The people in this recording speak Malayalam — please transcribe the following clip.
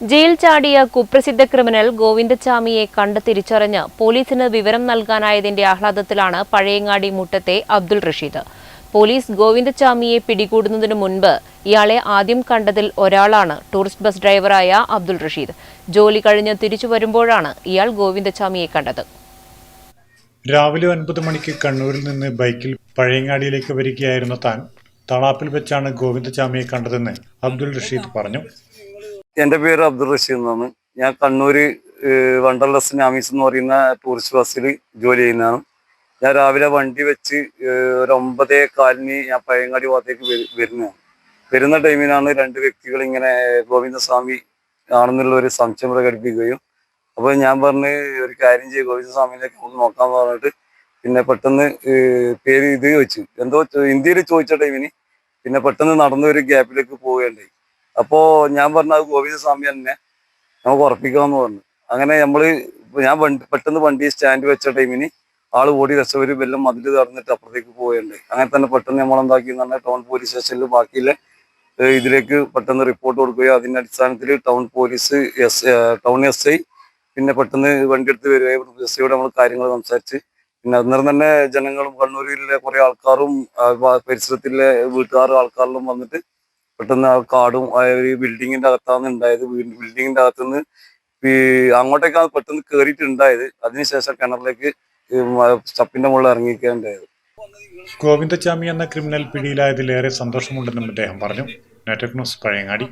ജയിൽ ചാടിയ കുപ്രസിദ്ധ ക്രിമിനൽ ഗോവിന്ദച്ചാമിയെ കണ്ട് തിരിച്ചറിഞ്ഞ് പോലീസിന് വിവരം നൽകാനായതിന്റെ ആഹ്ലാദത്തിലാണ് പഴയങ്ങാടി മുട്ടത്തെ അബ്ദുൾ റഷീദ്. പോലീസ് ഗോവിന്ദച്ചാമിയെ പിടികൂടുന്നതിന് മുൻപ് ഇയാളെ ആദ്യം കണ്ടതിൽ ഒരാളാണ് ടൂറിസ്റ്റ് ബസ് ഡ്രൈവറായ അബ്ദുൾ റഷീദ്. ജോലി കഴിഞ്ഞ് തിരിച്ചു വരുമ്പോഴാണ് ഇയാൾ ഗോവിന്ദച്ചാമിയെ കണ്ടത്. രാവിലെ ഒൻപത് മണിക്ക് കണ്ണൂരിൽ നിന്ന് ബൈക്കിൽ പഴയങ്ങാടിയിലേക്ക് വരികയായിരുന്ന താൻ തളാപ്പിൽ വെച്ചാണ് ഗോവിന്ദചാമിയെ കണ്ടതെന്ന് അബ്ദുൾ റഷീദ് പറഞ്ഞു. എന്റെ പേര് അബ്ദുൾ റഷീദ് എന്നാണ്. ഞാൻ കണ്ണൂർ വണ്ടർലസ് നാമീസ് എന്ന് പറയുന്ന ടൂറിസ്റ്റ് ബസ്സിൽ ജോലി ചെയ്യുന്നതാണ്. ഞാൻ രാവിലെ വണ്ടി വെച്ച് ഒരു ഒമ്പതേ കാലിന് ഞാൻ പഴയങ്ങാടി ഭാഗത്തേക്ക് വരു- വരുന്നതാണ്. വരുന്ന ടൈമിനാണ് രണ്ട് വ്യക്തികൾ ഇങ്ങനെ ഗോവിന്ദസ്വാമി ആണെന്നുള്ള ഒരു സംശയം പ്രകടിപ്പിക്കുകയും അപ്പോൾ ഞാൻ പറഞ്ഞ് ഒരു കാര്യം ചെയ്യും ഗോവിന്ദസ്വാമിയിലേക്ക് ഒന്ന് നോക്കാന്ന് പറഞ്ഞിട്ട് പിന്നെ പെട്ടെന്ന് പേര് ഇത് ചോദിച്ചു. എന്തോ ഇന്ത്യയിൽ ചോദിച്ച ടൈമിന് പിന്നെ പെട്ടെന്ന് നടന്ന ഒരു ഗ്യാപ്പിലേക്ക് പോവുകയുണ്ടായി അപ്പോ ഞാൻ പറഞ്ഞ ഗോവിന്ദ ഗോവിന്ദസ്വാമി തന്നെ. നമുക്ക് ഉറപ്പിക്കാമെന്ന് പറഞ്ഞു. അങ്ങനെ നമ്മൾ ഞാൻ വണ്ടി പെട്ടെന്ന് വണ്ടി സ്റ്റാൻഡ് വെച്ച ടൈമിന് ആൾ ഓടി രസവര് വെല്ലം മതിൽ തടഞ്ഞിട്ട് അപ്പുറത്തേക്ക് പോയുണ്ട് അങ്ങനെ തന്നെ പെട്ടെന്ന് നമ്മൾ എന്താക്കി എന്ന് പറഞ്ഞാൽ ടൗൺ പോലീസ് സ്റ്റേഷനിൽ ബാക്കിയിലെ ഇതിലേക്ക് പെട്ടെന്ന് റിപ്പോർട്ട് കൊടുക്കുകയും അതിന്റെ അടിസ്ഥാനത്തിൽ town police S town S I പിന്നെ പെട്ടെന്ന് വണ്ടി എടുത്ത് വരികയും എസ് ഐയോട് നമ്മൾ കാര്യങ്ങൾ സംസാരിച്ച്. പിന്നെ അന്നേരം തന്നെ ജനങ്ങളും കണ്ണൂരിലെ കുറെ ആൾക്കാരും പരിസരത്തിലെ വീട്ടുകാരും ആൾക്കാരിലും വന്നിട്ട് പെട്ടെന്ന് ആ കാടും ആ ഒരു ബിൽഡിങ്ങിന്റെ അകത്താണ് ഉണ്ടായത്. ബിൽഡിങ്ങിന്റെ അകത്തുനിന്ന് അങ്ങോട്ടേക്കാണ് പെട്ടെന്ന് കയറിയിട്ടുണ്ടായത് അതിനുശേഷം കിണറിലേക്ക് സ്റ്റപ്പിന്റെ മുകളിൽ ഇറങ്ങിക്കുകയുണ്ടായത് ഗോവിന്ദചാമി എന്ന ക്രിമിനൽ പിടിയിലായതിലേറെ സന്തോഷമുണ്ടെന്നും അദ്ദേഹം പറഞ്ഞു. നെറ്റക് ന്യൂസ് പഴയങ്ങാടി.